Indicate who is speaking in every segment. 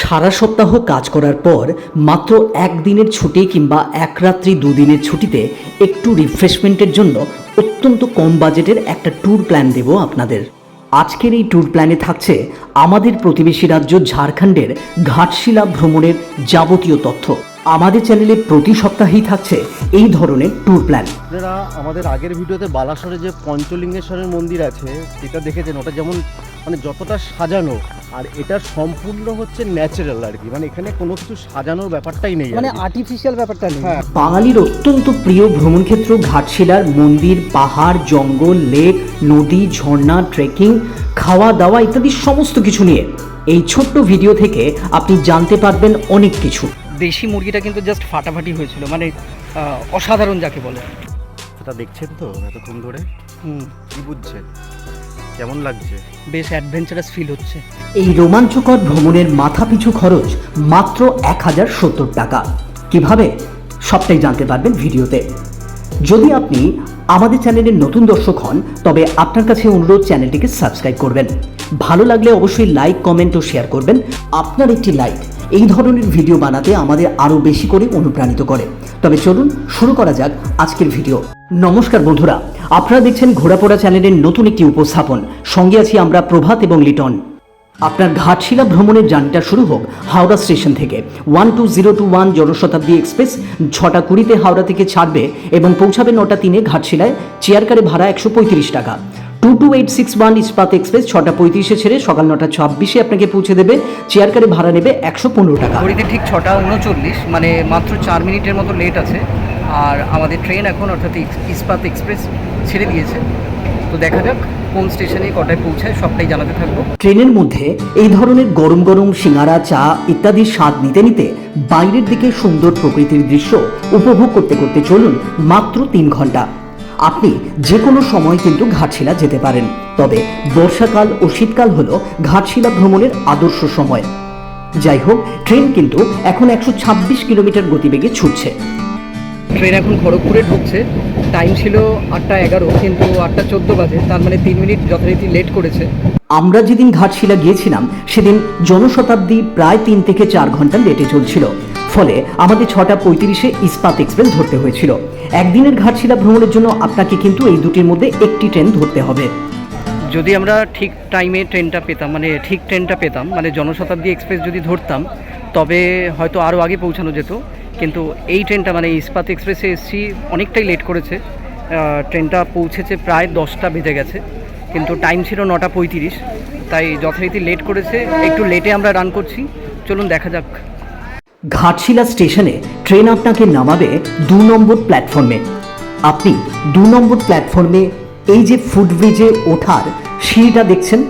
Speaker 1: সারা সপ্তাহ কাজ করার পর মাত্র একদিনের ছুটি কিংবা এক রাত্রি দুদিনের ছুটিতে একটু রিফ্রেশমেন্টের জন্য অত্যন্ত কম বাজেটের একটা ট্যুর প্ল্যান দেব আপনাদের। আজকের এই ট্যুর প্ল্যানে থাকছে আমাদের প্রতিবেশী রাজ্য ঝাড়খণ্ডের ঘাটশিলা ভ্রমণের যাবতীয় তথ্য। আমাদের চ্যানেলে প্রতি সপ্তাহেই থাকছে এই ধরনের ট্যুর প্ল্যান
Speaker 2: আপনারা আমাদের আগের ভিডিওতে বালাসরে যে পঞ্চলিঙ্গেশ্বরের মন্দির আছে সেটা দেখেছেন? ওটা যেমন মানে যতটা সাজানো আর এটা সম্পূর্ণ হচ্ছে ন্যাচারাল আর কি। মানে এখানে কোনো কিছু সাজানোর ব্যাপারটাই নেই
Speaker 3: মানে আর্টিফিশিয়াল ব্যাপারটা নেই।
Speaker 2: হ্যাঁ।
Speaker 1: বাঙালির অত্যন্ত প্রিয় ভ্রমণ ক্ষেত্র ঘাটশিলার মন্দির পাহাড় জঙ্গল লেক নদী ঝর্ণা ট্রেকিং খাওয়া দাওয়া ইত্যাদি সমস্ত কিছু নিয়ে এই ছোট্ট ভিডিও থেকে আপনি জানতে পারবেন অনেক কিছু।
Speaker 3: দেশি মুরগিটা কিন্তু জাস্ট ফাটাফাটি হয়েছিল মানে অসাধারণ যাকে বলে।
Speaker 2: সেটা দেখছেন তো এতক্ষণ ধরে?
Speaker 3: হুম।
Speaker 2: কি বুঝছেন? কেমন লাগছে?
Speaker 3: বেশ অ্যাডভেঞ্চারাস ফিল হচ্ছে।
Speaker 1: এই রোমাঞ্চকর ভ্রমণের মাথাপিছু খরচ মাত্র এক হাজার সত্তর টাকা। কীভাবে? সবটাই জানতে পারবেন ভিডিওতে। যদি আপনি আমাদের চ্যানেলের নতুন দর্শক হন তবে আপনার কাছে অনুরোধ চ্যানেলটিকে সাবস্ক্রাইব করবেন। ভালো লাগলে অবশ্যই লাইক কমেন্ট ও শেয়ার করবেন। আপনার একটি লাইক এই ধরনের ভিডিও বানাতে আমাদের আরও বেশি করে অনুপ্রাণিত করে। তবে চলুন শুরু করা যাক আজকের ভিডিও। নমস্কার বন্ধুরা, আপনারা দেখছেন ঘোড়াপোড়া চ্যানেলের নতুন একটি উপস্থাপন। সঙ্গে আছি আমরা প্রভাত এবং লিটন। আপনার ঘাটশিলা ভ্রমণের যানটা শুরু হোক হাওড়া স্টেশন থেকে। One two zero two one Janshatabdi express ছটা কুড়িতে হাওড়া থেকে ছাড়বে এবং পৌঁছাবে নটা তিনে ঘাটশিলায়। চেয়ার কারে ভাড়া একশো পঁয়ত্রিশ টাকা। Two two eight six one Ispat express ছটা পঁয়ত্রিশে ছেড়ে সকাল নটা ছাব্বিশে আপনাকে পৌঁছে দেবে। চেয়ার কারে ভাড়া নেবে একশো পনেরো টাকা।
Speaker 3: ঘড়িতে ঠিক ছটা উনচল্লিশ মানে মাত্র চার মিনিটের মতো লেট আছে। আর আমাদের ট্রেন এখন অর্থাৎ ইস্পাত এক্সপ্রেস ছেড়ে দিয়েছে। তো দেখা যাক কোন স্টেশনে কটায় পৌঁছায় সবটাই জানাতে থাকব।
Speaker 1: ট্রেনের মধ্যে এই ধরনের গরম গরম সিঙ্গারা চা ইত্যাদির স্বাদ নিতে নিতে বাইরের দিকে সুন্দর প্রকৃতির দৃশ্য উপভোগ করতে করতে চলুন মাত্র তিন ঘণ্টা। আপনি যে কোনো সময় কিন্তু ঘাটশিলা যেতে পারেন। তবে বর্ষাকাল ও শীতকাল হলো ঘাটশিলা ভ্রমণের আদর্শ সময়। যাই হোক ট্রেন কিন্তু এখন একশো ছাব্বিশ কিলোমিটার গতিবেগে ছুটছে।
Speaker 3: ট্রেন এখন খড়গপুরে ঢুকছে। টাইম ছিল আটটা এগারো কিন্তু আটটা চোদ্দ বাজে। তার মানে তিন মিনিট যথারীতি লেট করেছে।
Speaker 1: আমরা যেদিন ঘাটশিলা গিয়েছিলাম সেদিন জনশতাব্দী প্রায় তিন থেকে চার ঘণ্টা লেটে চলছিল। ফলে আমাদের ছটা পঁয়ত্রিশে ইস্পাত এক্সপ্রেস ধরতে হয়েছিল। একদিনের ঘাটশিলা ভ্রমণের জন্য আপনাকে কিন্তু এই দুটির মধ্যে একটি ট্রেন ধরতে হবে।
Speaker 3: যদি আমরা ঠিক টাইমে ট্রেনটা পেতাম মানে ঠিক ট্রেনটা পেতাম মানে জনশতাব্দী এক্সপ্রেস যদি ধরতাম, তবে হয়তো আরও আগে পৌঁছানো যেত। কিন্তু এই ট্রেনটা মানে ইস্পাত এক্সপ্রেসে এসছি, অনেকটাই লেট করেছে। ট্রেনটা পৌঁছেছে প্রায় দশটা বেজে গেছে। কিন্তু টাইম ছিল নটা পঁয়ত্রিশ, তাই যথারীতি লেট করেছে। একটু লেটে আমরা রান করছি। চলুন দেখা যাক।
Speaker 1: ঘাটশিলা স্টেশনে ট্রেন আপনাকে নামাবে দু নম্বর প্ল্যাটফর্মে। আপনি দু নম্বর প্ল্যাটফর্মে এই যে ফুটব্রিজে ওঠার সিঁড়িটা দেখছেন?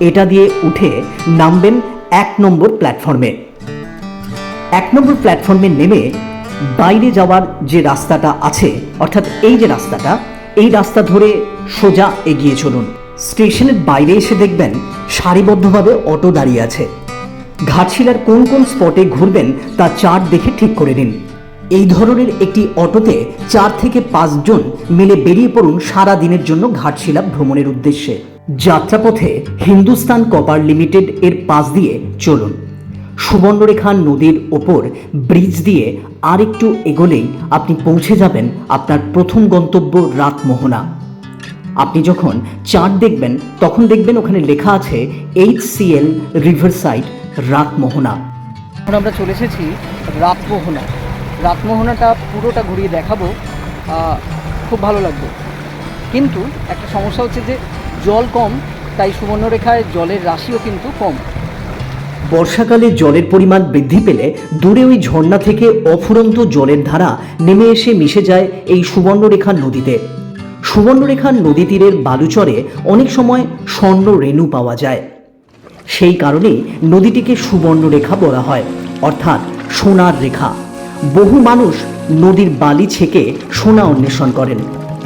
Speaker 1: এটা দিয়ে উঠে নামবেন এক নম্বর প্ল্যাটফর্মে। এক নম্বর প্ল্যাটফর্মে নেমে বাইরে যাওয়ার যে রাস্তাটা আছে, অর্থাৎ এই যে রাস্তাটা, এই রাস্তা ধরে সোজা এগিয়ে চলুন। স্টেশনের বাইরে এসে দেখবেন সারিবদ্ধভাবে অটো দাঁড়িয়ে আছে। ঘাটশিলার কোন কোন স্পটে ঘুরবেন তা চার্ট দেখে ঠিক করে নিন। এই ধরনের একটি অটোতে চার থেকে পাঁচজন মিলে বেরিয়ে পড়ুন সারা দিনের জন্য ঘাটশিলা ভ্রমণের উদ্দেশ্যে। যাত্রাপথে হিন্দুস্তান কপার লিমিটেড এর পাশ দিয়ে চলুন। সুবর্ণরেখা নদীর ওপর ব্রিজ দিয়ে আর একটু এগোলেই আপনি পৌঁছে যাবেন আপনার প্রথম গন্তব্য রাতমোহনা। আপনি যখন চার্ট দেখবেন, তখন দেখবেন ওখানে লেখা আছে H C L river side Ratmohana.
Speaker 3: এখন আমরা চলে এসেছি রাতমোহনা। রাতমোহনাটা পুরোটা ঘুরিয়ে দেখাবো। খুব ভালো লাগবে। কিন্তু একটা সমস্যা হচ্ছে যে জল কম তাই সুবর্ণরেখায় জলের রাশিও কিন্তু কম।
Speaker 1: বর্ষাকালে জলের পরিমাণ বৃদ্ধি পেলে দূরে ওই ঝর্ণা থেকে অফুরন্ত জলের ধারা নেমে এসে মিশে যায় এই সুবর্ণরেখা নদীতে। সুবর্ণরেখা নদী তীরের বালুচরে অনেক সময় স্বর্ণ রেণু পাওয়া যায়। সেই কারণেই নদীটিকে সুবর্ণরেখা বলা হয়, অর্থাৎ সোনার রেখা। বহু মানুষ নদীর বালি ছেকে সোনা অন্বেষণ করেন।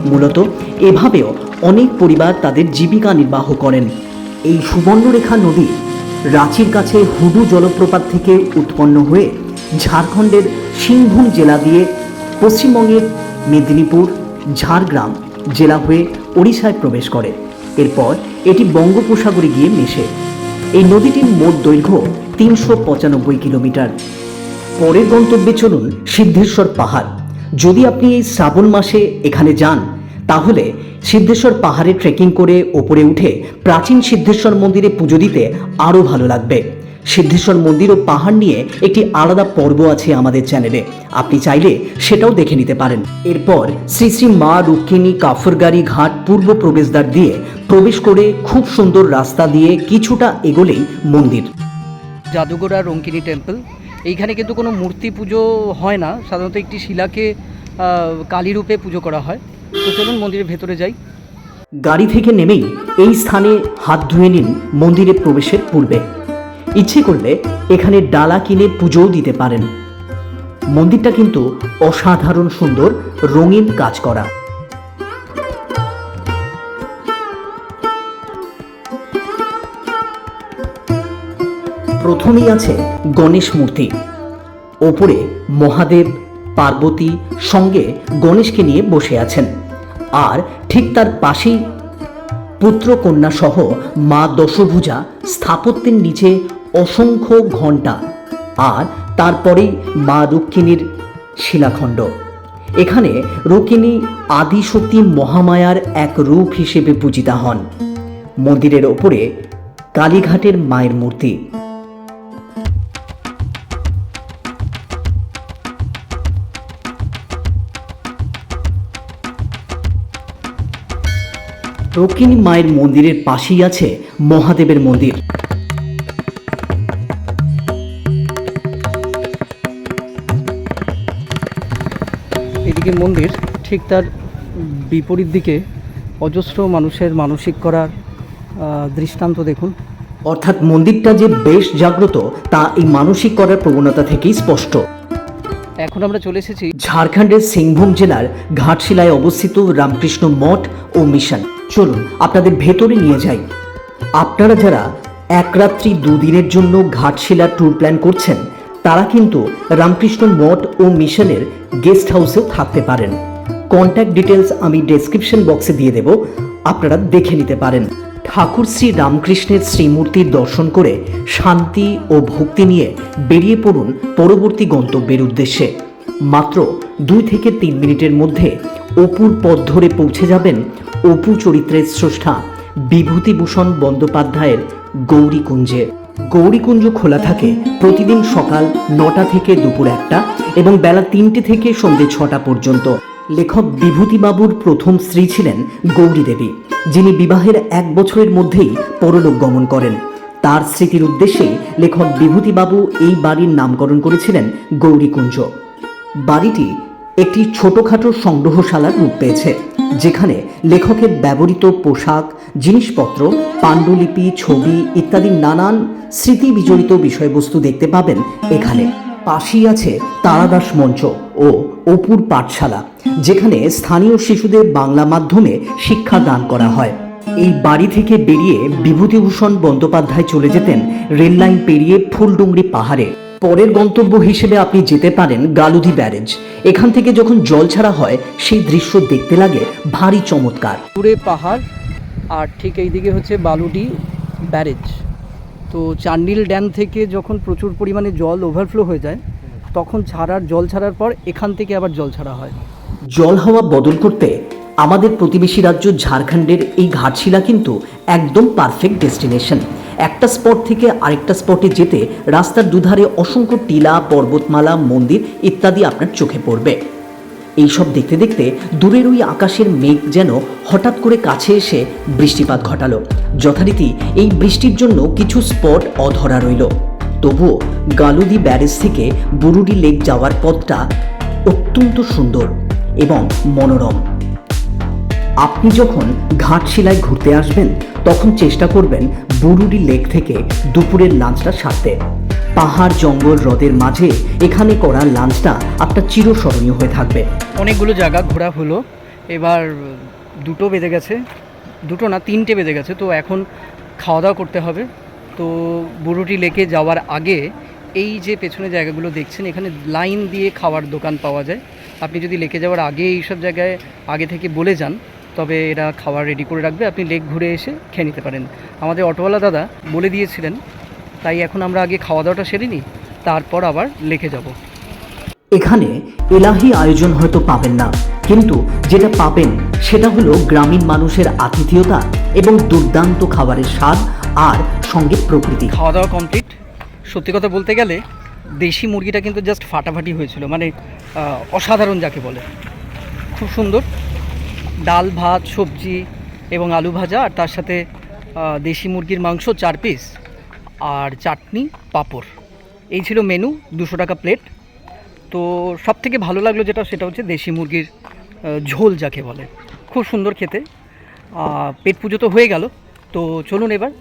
Speaker 1: মূলত এভাবেও অনেক পরিবার তাদের জীবিকা নির্বাহ করেন। এই সুবর্ণরেখা নদী রাঁচির কাছে হুডু জলপ্রপাত থেকে উৎপন্ন হয়ে ঝাড়খণ্ডের সিংভূম জেলা দিয়ে পশ্চিমবঙ্গের মেদিনীপুর, ঝাড়গ্রাম জেলা হয়ে ওড়িশায় প্রবেশ করে। এরপর এটি বঙ্গোপসাগরে গিয়ে মেশে। এই নদীটির মোট দৈর্ঘ্য তিনশো পঁচানব্বই কিলোমিটার। পরের গন্তব্যে চলুন সিদ্ধেশ্বর পাহাড়। যদি আপনি এই শ্রাবণ মাসে এখানে যান, তাহলে সিদ্ধেশ্বর পাহাড়ে ট্রেকিং করে ওপরে উঠে প্রাচীন সিদ্ধেশ্বর মন্দিরে পুজো দিতে আরও ভালো লাগবে। সিদ্ধেশ্বর মন্দির ও পাহাড় নিয়ে একটি আলাদা পর্ব আছে আমাদের চ্যানেলে আপনি চাইলে সেটাও দেখে নিতে পারেন। এরপর শ্রী শ্রী মা রুক্মিণী কাফরগাড়ি ঘাট পূর্ব প্রবেশদ্বার দিয়ে প্রবেশ করে খুব সুন্দর রাস্তা দিয়ে কিছুটা এগোলেই মন্দির।
Speaker 3: জাদুগোড়া রঙ্কিনী টেম্পল এইখানে কিন্তু কোনো মূর্তি পুজো হয় না। সাধারণত একটি শিলাকে কালী রূপে পুজো করা হয়। তো চলুন মন্দিরের ভেতরে যাই।
Speaker 1: গাড়ি থেকে নেমেই এই স্থানে হাত ধুয়ে নিন মন্দিরে প্রবেশের পূর্বে। ইচ্ছে করলে এখানে ডালা কিনে পুজোও দিতে পারেন। মন্দিরটা কিন্তু অসাধারণ সুন্দর, রঙিন কাজ করা। প্রথমেই আছে গণেশ মূর্তি। ওপরে মহাদেব, পার্বতী সঙ্গে গণেশকে নিয়ে বসে আছেন। আর ঠিক তার পাশেই পুত্র কন্যা সহ মা দশভুজা স্থাপত্যের নিচে অসংখ্য ঘণ্টা আর তারপরেই মা রুক্মিণীর শিলাখণ্ড। এখানে রুক্মিণী আদিশক্তি মহামায়ার এক রূপ হিসেবে পূজিতা হন। মন্দিরের ওপরে কালীঘাটের মায়ের মূর্তি। রক্ষিণী মায়ের মন্দিরের পাশেই আছে মহাদেবের মন্দির।
Speaker 3: এদিকে মন্দির ঠিক তার বিপরীত দিকে অজস্র মানুষের মানসিক করার দৃষ্টান্ত দেখুন।
Speaker 1: অর্থাৎ মন্দিরটা যে বেশ জাগ্রত তা এই মানসিক করার প্রবণতা থেকেই স্পষ্ট।
Speaker 3: এখন আমরা চলে এসেছি
Speaker 1: ঝাড়খণ্ডের সিংভূম জেলার ঘাটশিলায় অবস্থিত রামকৃষ্ণ মঠ ও মিশন। চলুন আপনাদের ভেতরে নিয়ে যাই। আপনারা যারা এক রাত্রি দুদিনের জন্য ঘাটশিলা ট্যুর প্ল্যান করছেন তারা কিন্তু রামকৃষ্ণ মঠ ও মিশনের গেস্ট হাউসেও থাকতে পারেন। কন্ট্যাক্ট ডিটেলস আমি ডেসক্রিপশন বক্সে দিয়ে দেব। আপনারা দেখে নিতে পারেন। ঠাকুর শ্রী রামকৃষ্ণের শ্রীমূর্তির দর্শন করে শান্তি ও ভক্তি নিয়ে বেরিয়ে পড়ুন পরবর্তী গন্তব্যের উদ্দেশ্যে। মাত্র দুই থেকে তিন মিনিটের মধ্যে অপুর পথ ধরে পৌঁছে যাবেন অপু চরিত্রের স্রষ্টা বিভূতিভূষণ বন্দ্যোপাধ্যায়ের গৌরীকুঞ্জে। গৌরীকুঞ্জ খোলা থাকে প্রতিদিন সকাল নটা থেকে দুপুর একটা এবং বেলা তিনটে থেকে সন্ধে ছটা পর্যন্ত। লেখক বিভূতিবাবুর প্রথম স্ত্রী ছিলেন গৌরী দেবী, যিনি বিবাহের এক বছরের মধ্যেই পরলোক গমন করেন। তার স্মৃতির উদ্দেশ্যেই লেখক বিভূতিবাবু এই বাড়ির নামকরণ করেছিলেন গৌরীকুঞ্জ। বাড়িটি একটি ছোটখাটো সংগ্রহশালার রূপ পেয়েছে। যেখানে লেখকের ব্যবহৃত পোশাক, জিনিসপত্র, পাণ্ডুলিপি, ছবি ইত্যাদি নানান স্মৃতি বিজড়িত বিষয়বস্তু দেখতে পাবেন এখানে। পাশেই আছে তারাদাস মঞ্চ ও অপুর পাঠশালা, যেখানে স্থানীয় শিশুদের বাংলা মাধ্যমে শিক্ষা দান করা হয়। এই বাড়ি থেকে বেরিয়ে বিভূতিভূষণ বন্দ্যোপাধ্যায় চলে যেতেন রেললাইন পেরিয়ে ফুলডুংরি পাহাড়ে। পরের গন্তব্য হিসেবে আপনি যেতে পারেন গালুদি ব্যারেজ। এখান থেকে যখন জল ছাড়া হয় সেই দৃশ্য দেখতে লাগে ভারী চমৎকার।
Speaker 3: দূরে পাহাড় আর ঠিক এই দিকে হচ্ছে বালুডি ব্যারেজ। তো চান্ডিল ড্যাম থেকে যখন প্রচুর পরিমাণে জল ওভারফ্লো হয়ে যায় তখন ছাড়ার জল ছাড়ার পর এখান থেকে আবার জল ছাড়া হয়।
Speaker 1: জল হাওয়া বদল করতে আমাদের প্রতিবেশী রাজ্য ঝাড়খণ্ডের এই ঘাটশিলা কিন্তু একদম পারফেক্ট ডেস্টিনেশন একটা স্পট থেকে আরেকটা স্পটে যেতে রাস্তার দুধারে অসংখ্য টিলা, পর্বতমালা, মন্দির ইত্যাদি আপনার চোখে পড়বে। এইসব দেখতে দেখতে দূরের ওই আকাশের মেঘ যেন হঠাৎ করে কাছে এসে বৃষ্টিপাত ঘটালো। যথারীতি এই বৃষ্টির জন্য কিছু স্পট অধরা রইল। তবুও গালুদি ব্যারেজ থেকে বুরুডি লেক যাওয়ার পথটা অত্যন্ত সুন্দর এবং মনোরম। আপনি যখন ঘাটশিলায় ঘুরতে আসবেন, তখন চেষ্টা করবেন বুরুডি লেক থেকে দুপুরের লাঞ্চটা সারতে। পাহাড়, জঙ্গল, হ্রদের মাঝে এখানে করা লাঞ্চটা আপনার চিরস্মরণীয় হয়ে থাকবে।
Speaker 3: অনেকগুলো জায়গা ঘোরা হলো। এবার দুটো বেজে গেছে। দুটো না, তিনটে বেজে গেছে। তো এখন খাওয়া দাওয়া করতে হবে। তো বুরুটি লেকে যাওয়ার আগে এই যে পেছনে জায়গাগুলো দেখছেন, এখানে লাইন দিয়ে খাওয়ার দোকান পাওয়া যায়। আপনি যদি লেকে যাওয়ার আগে এইসব জায়গায় আগে থেকে বলে যান তবে এরা খাবার রেডি করে রাখবে। আপনি লেক ঘুরে এসে খেয়ে নিতে পারেন। আমাদের অটোওয়ালা দাদা বলে দিয়েছিলেন তাই এখন আমরা আগে খাওয়া দাওয়াটা সেরে নিই তারপর আবার লেখে যাব।
Speaker 1: এখানে এলাহি আয়োজন হয়তো পাবেন না কিন্তু যেটা পাবেন সেটা হলো গ্রামীণ মানুষের আতিথেয়তা এবং দুর্দান্ত খাবারের স্বাদ আর সঙ্গে প্রকৃতি।
Speaker 3: খাওয়া দাওয়া কমপ্লিট সত্যি কথা বলতে গেলে দেশি মুরগিটা কিন্তু জাস্ট ফাটাফাটি হয়েছিল মানে অসাধারণ যাকে বলে। খুব সুন্দর। ডাল, ভাত, সবজি এবং আলু ভাজা আর তার সাথে দেশি মুরগির মাংস চার পিস আর চাটনি পাঁপড়। এই ছিল মেনু দুশো টাকা প্লেট তো সব থেকে ভালো লাগল যেটা, সেটা হচ্ছে দেশি মুরগির ঝোল যাকে বলে। খুব সুন্দর খেতে। পেট পুজো তো হয়ে গেল। তো চলুন এবার,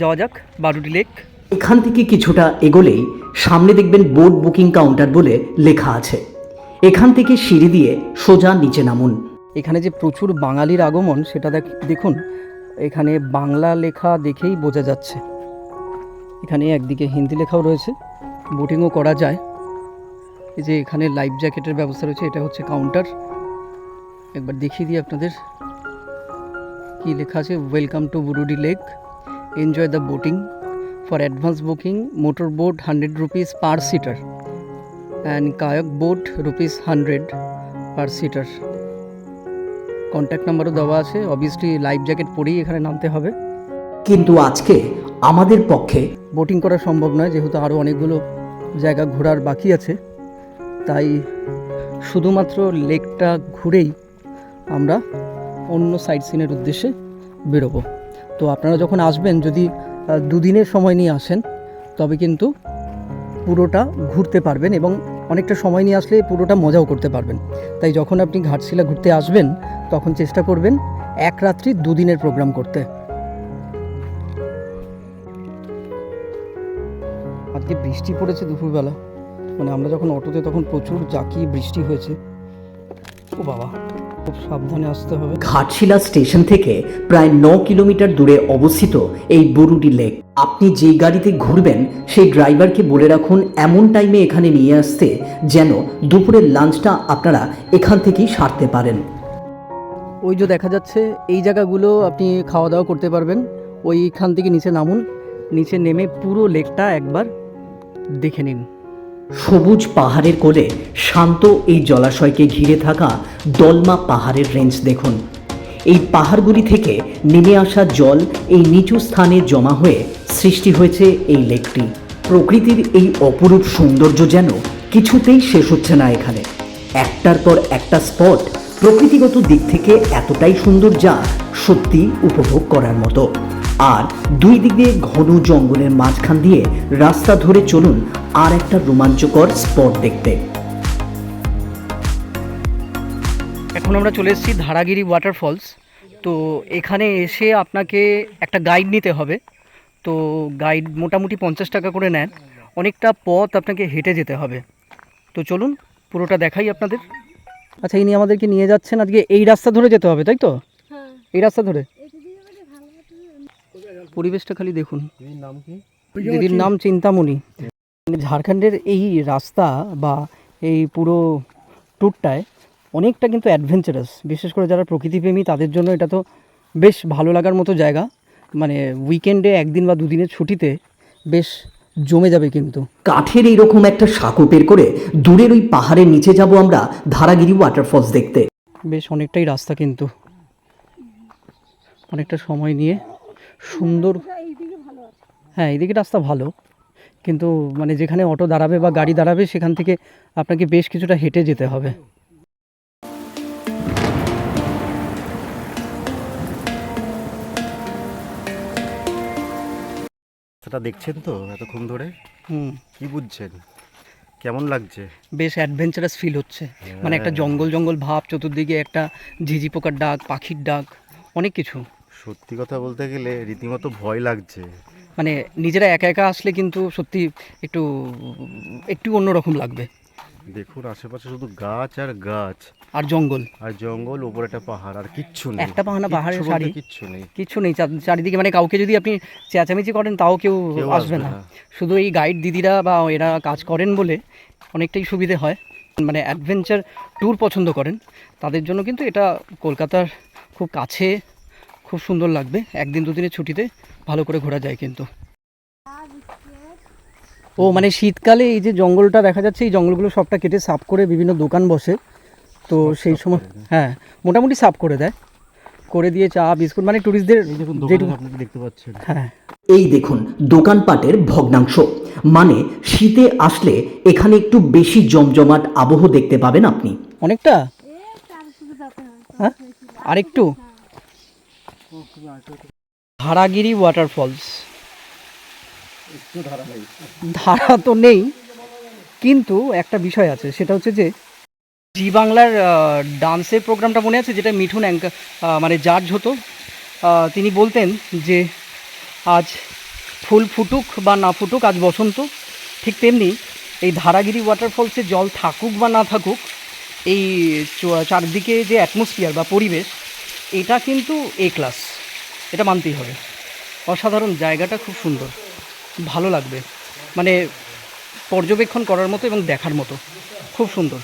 Speaker 3: যাওয়া যাক বারুডি লেক
Speaker 1: এখান থেকে কিছুটা এগোলেই সামনে দেখবেন বোর্ড বুকিং কাউন্টার বলে লেখা আছে। এখান থেকে সিঁড়ি দিয়ে সোজা নিচে নামুন।
Speaker 3: এখানে যে প্রচুর বাঙালির আগমন, সেটা দেখ, দেখুন, এখানে বাংলা লেখা দেখেই বোঝা যাচ্ছে। এখানে একদিকে হিন্দি লেখাও রয়েছে বোটিংও করা যায়। এই যে এখানে লাইফ জ্যাকেটের ব্যবস্থা রয়েছে, এটা হচ্ছে কাউন্টার একবার দেখিয়ে দিই আপনাদের কি লেখা আছে। Welcome to Burudi lake enjoy the boating for advance booking motor boat hundred rupees per seater and kayak boat rupees hundred per seater contact নাম্বারও দেওয়া আছে। অবভিয়াসলি লাইফ জ্যাকেট পরেই এখানে নামতে হবে।
Speaker 1: কিন্তু আজকে আমাদের পক্ষে
Speaker 3: বোটিং করা সম্ভব নয় যেহেতু আরও অনেকগুলো জায়গা ঘোরার বাকি আছে। তাই শুধুমাত্র লেকটা ঘুরেই আমরা অন্য সাইট সিনের উদ্দেশ্যে বেরোবো। তো আপনারা যখন আসবেন যদি দুদিনের সময় নিয়ে আসেন তবে কিন্তু পুরোটা ঘুরতে পারবেন এবং অনেকটা সময় নিয়ে আসলে পুরোটা মজাও করতে পারবেন। তাই যখন আপনি ঘাটশিলা ঘুরতে আসবেন, তখন চেষ্টা করবেন এক রাত্রি দুদিনের প্রোগ্রাম করতে। আজকে বৃষ্টি পড়েছে দুপুরবেলা। মানে আমরা যখন অটোতে তখন প্রচুর জাঁকিয়ে বৃষ্টি হয়েছে। ও বাবা। খুব সাবধানে আসতে হবে।
Speaker 1: ঘাটশিলা স্টেশন থেকে প্রায় ন কিলোমিটার দূরে অবস্থিত এই বরুডি লেক। আপনি যে গাড়িতে ঘুরবেন সেই ড্রাইভারকে বলে রাখুন এমন টাইমে এখানে নিয়ে আসতে যেন দুপুরের লাঞ্চটা আপনারা এখান থেকেই সারতে পারেন।
Speaker 3: ওই যে দেখা যাচ্ছে এই জায়গাগুলো আপনি খাওয়া দাওয়া করতে পারবেন। ওইখান থেকে নিচে নামুন নিচে নেমে পুরো লেকটা একবার দেখে নিন।
Speaker 1: সবুজ পাহাড়ের কোলে শান্ত এই জলাশয়কে ঘিরে থাকা দলমা পাহাড়ের রেঞ্জ দেখুন। এই পাহাড়গুলি থেকে নেমে আসা জল এই নিচু স্থানে জমা হয়ে সৃষ্টি হয়েছে এই লেকটি। প্রকৃতির এই অপরূপ সৌন্দর্য যেন কিছুতেই শেষ হচ্ছে না এখানে। একটার পর একটা স্পট প্রকৃতিগত দিক থেকে এতটাই সুন্দর যা সত্যি উপভোগ করার মতো। আর দুই দিক দিয়ে ঘন জঙ্গলের মাঝখান দিয়ে রাস্তা ধরে চলুন আর একটা রোমাঞ্চকর স্পট দেখতে।
Speaker 3: এখন আমরা চলে এসেছি ধারাগিরি ওয়াটারফলস তো এখানে এসে আপনাকে একটা গাইড নিতে হবে। তো গাইড মোটামুটি পঞ্চাশ টাকা করে নেন। অনেকটা পথ আপনাকে হেঁটে যেতে হবে। তো চলুন পুরোটা দেখাই আপনাদের। আচ্ছা ইনি আমাদেরকে নিয়ে যাচ্ছেন আজকে এই রাস্তা ধরে যেতে হবে তাই তো? এই রাস্তা ধরে? পরিবেশটা খালি দেখুন।
Speaker 2: নাম কি?
Speaker 3: দিদির নাম চিন্তামণি। ঝাড়খণ্ডের এই রাস্তা বা এই পুরো ট্যুরটায় অনেকটা কিন্তু অ্যাডভেঞ্চারাস বিশেষ করে যারা প্রকৃতিপ্রেমী তাদের জন্য এটা তো বেশ ভালো লাগার মতো জায়গা। মানে উইকেন্ডে একদিন বা দুদিনের ছুটিতে বেশ জমে যাবে কিন্তু।
Speaker 1: কাঠের এইরকম একটা সাঁকো বের করে দূরের ওই পাহাড়ের নিচে যাব আমরা ধারাগিরি ওয়াটারফলস দেখতে।
Speaker 3: বেশ অনেকটাই রাস্তা কিন্তু। অনেকটা সময় নিয়ে সুন্দর। হ্যাঁ এইদিকে রাস্তা ভালো। কিন্তু মানে যেখানে অটো দাঁড়াবে বা গাড়ি দাঁড়াবে সেখান থেকে আপনাকে বেশ কিছুটা হেঁটে যেতে হবে।
Speaker 2: সেটা দেখছেন তো এতক্ষণ ধরে?
Speaker 3: হুম।
Speaker 2: কি বুঝছেন? কেমন লাগছে?
Speaker 3: বেশ অ্যাডভেঞ্চারাস ফিল হচ্ছে। মানে একটা জঙ্গল জঙ্গল ভাব চতুর্দিকে একটা ঝিঝি পোকার ডাক পাখির ডাক অনেক কিছু।
Speaker 2: সত্যি কথা বলতে গেলে রীতিমতো ভয় লাগছে।
Speaker 3: মানে নিজেরা একা একা আসলে কিন্তু সত্যি একটু একটু অন্যরকম লাগবে।
Speaker 2: দেখুন আশেপাশে শুধু গাছ আর গাছ।
Speaker 3: আর জঙ্গল।
Speaker 2: আর জঙ্গল উপরে একটা পাহাড় আর কিচ্ছু নেই।
Speaker 3: একটা পাহাড় না, পাহাড়ের সারি।
Speaker 2: কিচ্ছু নেই।
Speaker 3: কিচ্ছু নেই চারিদিকে মানে কাউকে যদি আপনি চেঁচামেচি করেন তাও কেউ আসবে না। শুধু এই গাইড দিদিরা বা এরা কাজ করেন বলে অনেকটাই সুবিধে হয়। মানে অ্যাডভেঞ্চার ট্যুর পছন্দ করেন। তাদের জন্য কিন্তু এটা কলকাতার খুব কাছে খুব সুন্দর লাগবে। একদিন দুদিনের ছুটিতে ভালো করে ঘোরা যায় কিন্তু। ও মানে শীতকালে এই যে জঙ্গলটা দেখা যাচ্ছে এই জঙ্গলগুলো সবটা কেটে সাফ করে বিভিন্ন দোকান বসে। তো সেই সময় হ্যাঁ মোটামুটি সাফ করে দেয়। করে দিয়ে চা বিস্কুট মানে ট্যুরিস্টদের
Speaker 2: দেখতে পাচ্ছেন।
Speaker 3: হ্যাঁ।
Speaker 1: এই দেখুন দোকানপাটের ভগ্নাংশ। মানে শীতে আসলে এখানে একটু বেশি জমজমাট আবহ দেখতে পাবেন আপনি।
Speaker 3: অনেকটা? হ্যাঁ? আরেকটু? ধারাগিরি ওয়াটারফলস। ধারা তো নেই কিন্তু একটা বিষয় আছে সেটা হচ্ছে যে জি বাংলার ডান্সের প্রোগ্রামটা মনে আছে যেটা মিঠুন অ্যাঙ্কার মানে জাজ হতো? তিনি বলতেন যে আজ ফুল ফুটুক বা না ফুটুক আজ বসন্ত। ঠিক তেমনি এই ধারাগিরি ওয়াটারফলসে জল থাকুক বা না থাকুক এই চারদিকে যে অ্যাটমসফিয়ার বা পরিবেশ এটা কিন্তু এ ক্লাস এটা মানতেই হবে। অসাধারণ জায়গাটা খুব সুন্দর। ভালো লাগবে। মানে পর্যবেক্ষণ করার মতো এবং দেখার মতো। খুব সুন্দর।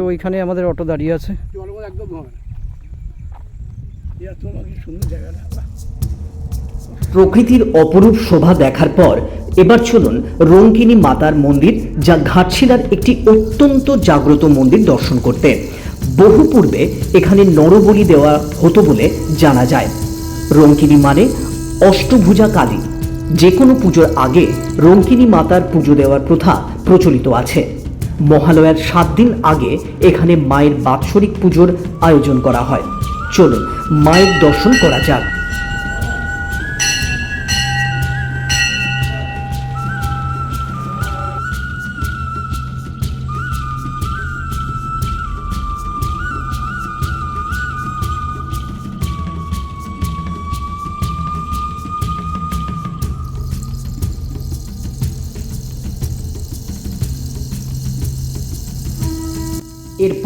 Speaker 3: ওইখানে আমাদের অটো দাঁড়িয়ে আছে।
Speaker 1: প্রকৃতির অপরূপ শোভা দেখার পর, এবার চলুন রঙ্কিনী মাতার মন্দির, যা ঘাটশিলার একটি অত্যন্ত জাগ্রত মন্দির দর্শন করতে। বহু পূর্বে এখানে নরবলি দেওয়া হতো বলে জানা যায়। রঙ্কিনী মানে অষ্টভুজা কালী। যে কোনো পুজোর আগে রঙ্কিনী মাতার পুজো দেওয়ার প্রথা প্রচলিত আছে। মহালয়ার সাত দিন আগে এখানে মায়ের বাৎসরিক পুজোর আয়োজন করা হয়। চলুন মায়ের দর্শন করা যাক।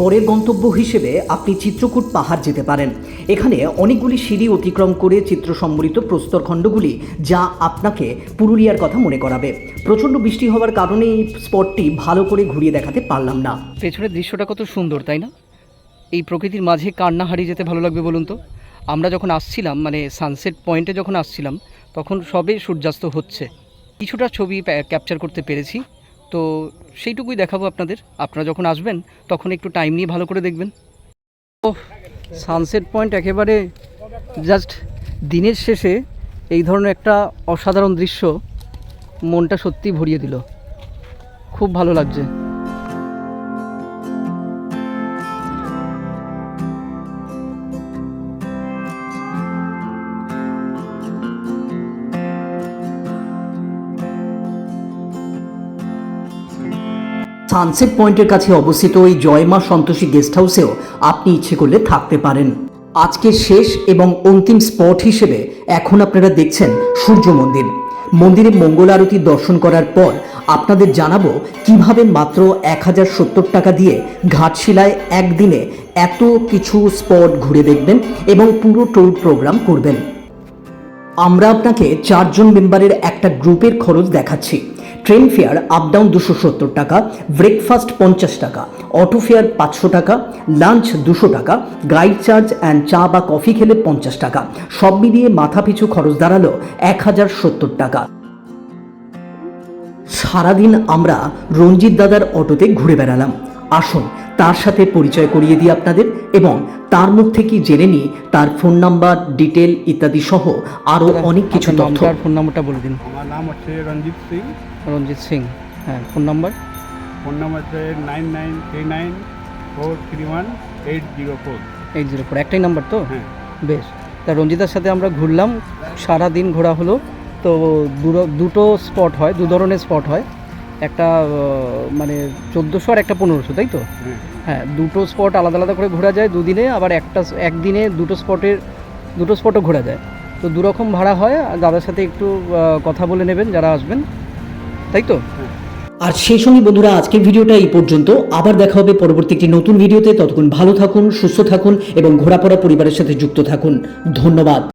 Speaker 1: পরের গন্তব্য হিসেবে আপনি চিত্রকূট পাহাড় যেতে পারেন। এখানে অনেকগুলি সিঁড়ি অতিক্রম করে চিত্র সম্বলিত প্রস্তরখণ্ডগুলি যা আপনাকে পুরুলিয়ার কথা মনে করাবে। প্রচণ্ড বৃষ্টি হওয়ার কারণে এই স্পটটি ভালো করে ঘুরিয়ে দেখাতে পারলাম না।
Speaker 3: পেছনের দৃশ্যটা কত সুন্দর, তাই না? এই প্রকৃতির মাঝে কান্না হারিয়ে যেতে ভালো লাগবে বলুন তো। আমরা যখন আসছিলাম মানে সানসেট পয়েন্টে যখন আসছিলাম, তখন সবে সূর্যাস্ত হচ্ছে। কিছুটা ছবি ক্যাপচার করতে পেরেছি। তো সেইটুকুই দেখাবো আপনাদের। আপনারা যখন আসবেন, তখন একটু টাইম নিয়ে ভালো করে দেখবেন। ও সানসেট পয়েন্ট একেবারে জাস্ট দিনের শেষে এই ধরনের একটা অসাধারণ দৃশ্য মনটা সত্যি ভরিয়ে দিল। খুব ভালো লাগছে।
Speaker 1: সানসেট পয়েন্টের কাছে অবস্থিত এই জয়মা সন্তোষী গেস্ট হাউসেও আপনি ইচ্ছে করলে থাকতে পারেন। আজকের শেষ এবং অন্তিম স্পট হিসেবে এখন আপনারা দেখছেন সূর্য মন্দির। মন্দিরে মঙ্গল আরতি দর্শন করার পর আপনাদের জানাব কীভাবে মাত্র এক হাজার সত্তর টাকা দিয়ে ঘাটশিলায় একদিনে এত কিছু স্পট ঘুরে দেখবেন এবং পুরো ট্যুর প্রোগ্রাম করবেন। আমরা আপনাকে চারজন মেম্বারের একটা গ্রুপের খরচ দেখাচ্ছি। ট্রেন ফেয়ার আপ ডাউন দুশো সত্তর টাকা ব্রেকফাস্ট পঞ্চাশ টাকা অটো ফেয়ার পাঁচশো টাকা লাঞ্চ দুশো টাকা গাইড চার্জ অ্যান্ড চা বা কফি খেলে পঞ্চাশ টাকা। সব মিলিয়ে মাথাপিছু খরচ দাঁড়াল এক হাজার সত্তর টাকা। সারাদিন আমরা রঞ্জিত দাদার অটোতে ঘুরে বেড়ালাম। আসুন তার সাথে পরিচয় করিয়ে দিই আপনাদের এবং তার মুখ থেকে জেনে নিই তার ফোন নাম্বার ডিটেল ইত্যাদি সহ আরও অনেক কিছু তথ্য।
Speaker 3: ফোন নাম্বারটা বলে দিন।
Speaker 4: আমার নাম হচ্ছে রঞ্জিত সিং।
Speaker 3: রঞ্জিত সিং। হ্যাঁ ফোন নাম্বার?
Speaker 4: ফোন নাম্বার হচ্ছে nine nine three nine four three one eight zero four.
Speaker 3: Eight zero four একটাই নাম্বার তো?
Speaker 4: হ্যাঁ।
Speaker 3: বেশ তা রঞ্জিতার সাথে আমরা ঘুরলাম সারা দিন ঘোরা হলো। তো দুটো স্পট হয় দু ধরনের স্পট হয়। একটা মানে চোদ্দোশো আর একটা পনেরোশো তাই তো?
Speaker 4: হ্যাঁ।
Speaker 3: হ্যাঁ দুটো স্পট আলাদা আলাদা করে ঘোরা যায় দুদিনে আবার একটা একদিনে দুটো স্পটের দুটো স্পটও ঘোরা যায়। তো দুরকম ভাড়া হয় আর দাদার সাথে একটু কথা বলে নেবেন যারা আসবেন। তাই তো?
Speaker 1: আর সেই সঙ্গে বন্ধুরা আজকে ভিডিওটা এই পর্যন্ত। আবার দেখা হবে পরবর্তী একটি নতুন ভিডিওতে। ততক্ষণ ভালো থাকুন, সুস্থ থাকুন এবং ঘোরাপড়া পরিবারের সাথে যুক্ত থাকুন। ধন্যবাদ।